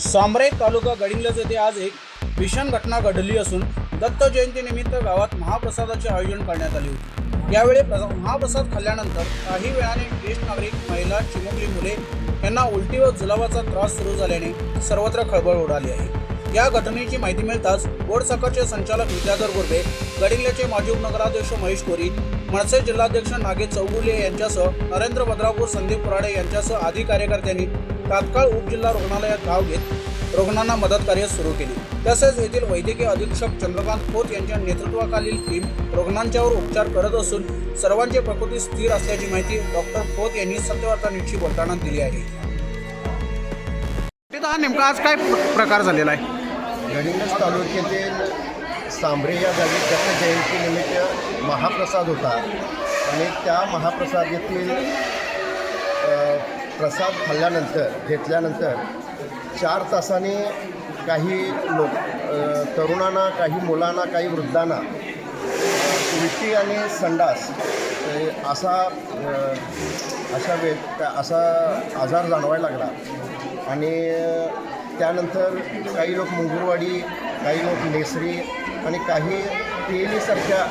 सांबरे तालुका गडिंगलज येथे आज एक भीषण घटना घडली असून दत्त जयंतीनिमित्त गावात महाप्रसादाचे आयोजन करण्यात आले होते. यावेळी महाप्रसाद खाल्ल्यानंतर काही वेळाने ज्येष्ठ नागरिक महिला चिमुकली मुले यांना उलटी व जुलाबाचा त्रास सुरू झाल्याने सर्वत्र खळबळ उडाली आहे. या घटनेची माहिती मिळताच गोडसाखरचे संचालक विद्याधर गुर्बे गडिंगल्याचे माजी उपनगराध्यक्ष महेश कोरी मनसे जिल्हाध्यक्ष नागे चौगुले यांच्यासह नरेंद्र भद्रापूर संदीप कुराडे यांच्यासह आदी कार्यकर्त्यांनी तात्काळ उपजिल्हा रुग्णालयात धाव घेत रुग्णांना मदत कार्य सुरू केली. तसेच येथील वैद्यकीय अधीक्षक चंद्रकांत खोत यांच्या नेतृत्वाखालील टीम रुग्णांच्यावर उपचार करत असून सर्वांची प्रकृती स्थिर असल्याची माहिती डॉक्टर खोत यांनी सत्यवार्ता न्यूजशी बोलताना दिली आहे. हा नेमका आज काय प्रकार झालेला आहे? गडिंग्लज तालुक्यातील सांभरे या गावी दत्त जयंतीनिमित्त महाप्रसाद होता. आणि त्या महाप्रसादातील प्रसाद खाल्ल्यानंतर घेतल्यानंतर चार तासाने काही लोक तरुणांना काही मुलांना काही वृद्धांना उलटी आणि संडास असा अशा वे असा आजार जाणवायला लागला. आणि त्यानंतर काही लोक मुंगुरवाडी काही लोक नेसरी आणि काही तेलीसारख्या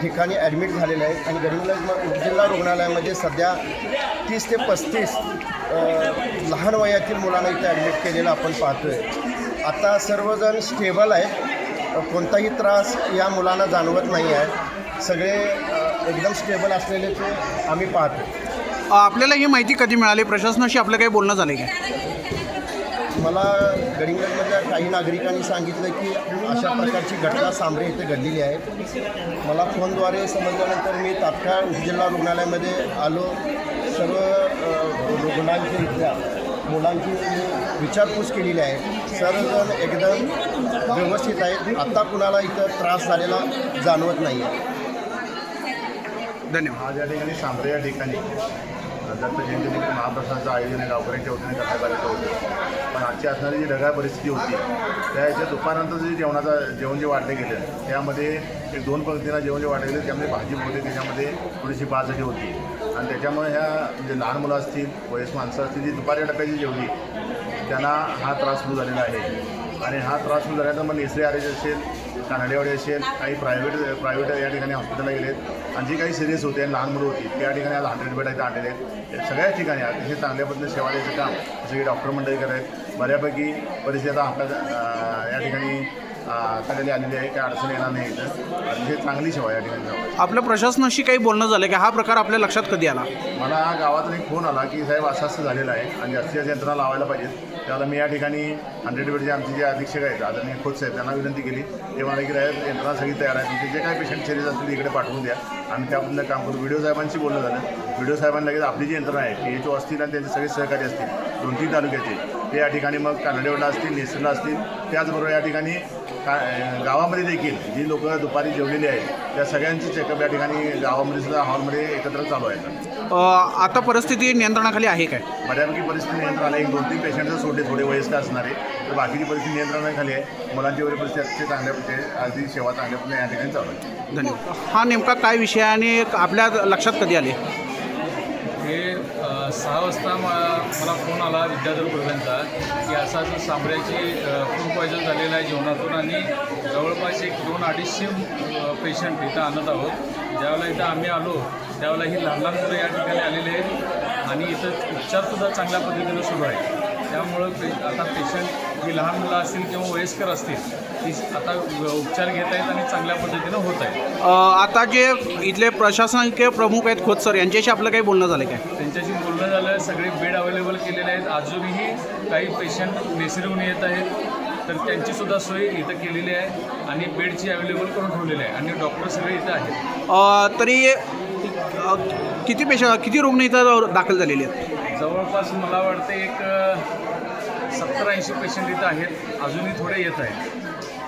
ठिकाणी ॲडमिट झालेले आहेत. आणि गरीब उपजिल्हा रुग्णालयामध्ये सध्या तीस ते पस्तीस लहान वयातील मुलांना इथे ॲडमिट केलेलं आपण पाहतो आहे आता सर्वजण स्टेबल आहेत. कोणताही त्रास या मुलांना जाणवत नाही आहे. सगळे एकदम स्टेबल असलेले ते आम्ही पाहतो आपल्याला ही माहिती कधी मिळाली? प्रशासनाशी आपलं काही बोलणं झालं काय मला गडिंगलजमधल्या काही नागरिकांनी सांगितलं की अशा प्रकारची घटना सांबरे इथे घडलेली आहे. मला फोनद्वारे समजल्यानंतर मी तात्काळ उपजिल्हा रुग्णालयामध्ये आलो. सर्व रुग्णांची इथल्या मुलांची विचारपूस केलेली आहे. सर्वजण एकदम व्यवस्थित आहेत आत्ता कुणाला इथं त्रास झालेला जाणवत नाही आहे धन्यवाद. आज या ठिकाणी सांबरे या ठिकाणी दत्त जयंतीनिमित्त महाप्रसादाचं आयोजन हे गावकऱ्यांच्या वतीने करण्यात आलेलं होतं. पण आजची असणारी जी ढगाळ परिस्थिती होती त्या याच्या दुपारनंतर जे जेवणाचा जेवण जे वाढले गेले त्यामध्ये एक दोन पंक्तींना जेवण जे वाढले गेले त्यामध्ये भाजी होते त्याच्यामध्ये थोडीशी बाजरी होती. आणि त्याच्यामुळे ह्या म्हणजे लहान मुलं असतील वयस्क माणसं असतील जी दुपारी टप्प्याची जेवली त्यांना हा त्रास सुरू झालेला आहे. आणि हा त्रास सुरू झाल्यानंतर मग नेसरे आरेज असेल कानडेवाडी असेल काही प्रायव्हेट प्रायव्हेट या ठिकाणी हॉस्पिटलला गेलेत. आणि जी काही सिरियस होते आणि लहान मुलं होती त्या ठिकाणी आज हंड्रेड बेड आहेत आणलेले आहेत. सगळ्या ठिकाणी अतिशय चांगल्या पद्धतीने सेवा द्यायचं काम सगळे डॉक्टर मंडळी करत आहेत. बऱ्यापैकी परिस्थिती आता आपल्या या ठिकाणी हाताखाली आलेली आहे काय अडचण येणार नाही इथं. अतिशय चांगली सेवा या ठिकाणी. आपल्या प्रशासनाशी काही बोलणं झालं की हा प्रकार आपल्या लक्षात कधी आला? मला गावातून एक फोन आला की साहेब असं असं झालेलं आहे आणि जास्तीत जास्त यंत्रणा लावायला पाहिजेत. त्यावेळेला मी या ठिकाणी हंड्रेड बेडचे आमचे जे अधीक्षक आहेत आदरणीय खोत साहेब त्यांना विनंती केली. ते मला की साहेब यंत्रणा सगळी तयार आहे. तुमचे जे काही पेशंट सिरियस असतील इकडे पाठवून द्या. आणि त्याबद्दल काम करू. व्हिडिओ साहेबांशी बोलणं झालं. व्हिडिओ साहेबांना लगेच आपली जी यंत्रणा आहे पी एच ओ असतील आणि त्यांचे सगळे सहकारी असतील दोन तीन तालुक्याचे ते या ठिकाणी मग कानडेवाडा असतील नेसरला असतील त्याचबरोबर या ठिकाणी का गावामध्ये देखील जी लोक दुपारी जेवलेली आहेत त्या सगळ्यांची चेकअप या ठिकाणी गावामध्ये सुद्धा हॉलमध्ये एकत्र चालू आहेत. अ, आता परिस्थिती नियंत्रणाखाली आहे काय? बऱ्यापैकी परिस्थिती नियंत्रणाला एक दोन तीन पेशंट जर सोडले थोडे वयस्कर असणारे तर बाकीची परिस्थिती नियंत्रणाखाली आहे. मुलांची वगैरे परिस्थिती अतिशय चांगल्या प्रकारे अगदी सेवा चांगल्या प्रकारे या ठिकाणी चालू आहे. धन्यवाद. हा नेमका काय विषय आहे आणि आपल्या लक्षात कधी आले? हे सहा वाजता मा- मला फोन आला विद्याधर की असा असं सांबऱ्याची फूड पॉयझन झालेलं आहे जेवणातून आणि जवळपास एक दोन अडीचशे पेशंट इथं आणत आहोत. ज्यावेळेला इथं आम्ही आलो त्यावेळेला ही लहान लहान मुलं या ठिकाणी आलेली आहेत आणि इथं उपचारसुद्धा चांगल्या पद्धतीनं सुरू आहे त्यामुळं पे आता पेशंट जी लहान मुलं असतील किंवा वयस्कर असतील ती आता उपचार घेत आहेत आणि चांगल्या पद्धतीनं होत आहे अ, आता जे इथले प्रशासकीय प्रमुख आहेत खोत सर यांच्याशी आपलं काही बोलणं झालं काय? त्यांच्याशी बोलणं झालं सगळे बेड अवेलेबल केलेले आहेत. अजूनही काही पेशंट नेसरीहून येत आहेत. तर त्यांची सुद्धा सोय इथं केलेली आहे आणि बेडची अवेलेबल करून ठेवलेली आहे. आणि डॉक्टर सगळे इथं आहेत. अ, तरी अ, किती पेश किती रुग्ण इथं दाखल झालेले आहेत? जवळपास मला वाटतं एक सत्तर ऐंशी पेशंट इथं आहेत. अजूनही थोडे येत आहेत.